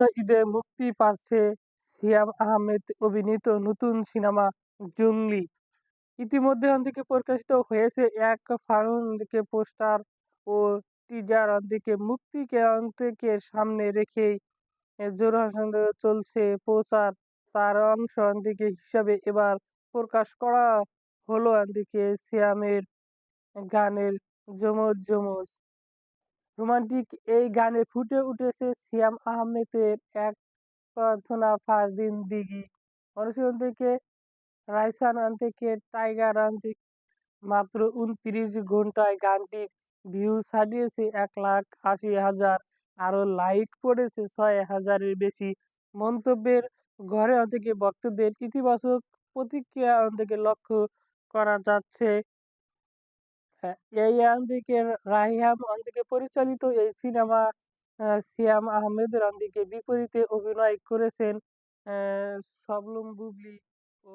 ঈদে মুক্তি পাচ্ছে সিয়াম আহমেদ অভিনীত নতুন সিনেমা জঙ্গলি ইতিমধ্যে অন্যদিকে প্রকাশিত হয়েছে এক ফারুন দিকে পোস্টার ও টিজার, অন্যদিকে মুক্তিকে অন্যদিকে সামনে রেখেই জোড়ার সঙ্গে চলছে প্রচার। তার অংশ অন্যদিকে হিসাবে এবার প্রকাশ করা হলো, অন্যদিকে সিয়ামের গানের যমজ যমজ রোমান্টিক এই গানে ফুটে উঠেছে সিয়াম আহমেদের এক প্রার্থনা, ফারদিন দিঘি। অনুশীলন থেকে রাইসান থেকে টাইগার থেকে মাত্র উনত্রিশ ঘন্টায় গানটির ভিউ ছাড়িয়েছে এক লাখ আশি হাজার। আরও লাইক পড়েছে ছয় হাজারের বেশি। মন্তব্যের ঘরে থেকে ভক্তদের ইতিবাচক প্রতিক্রিয়া থেকে লক্ষ্য করা যাচ্ছে। এই আন্দিকে রাইহাম আন্দিকে পরিচালিত এই সিনেমা সিয়াম আহমেদের দিকে বিপরীতে অভিনয় করেছেন শবনম বুবলি ও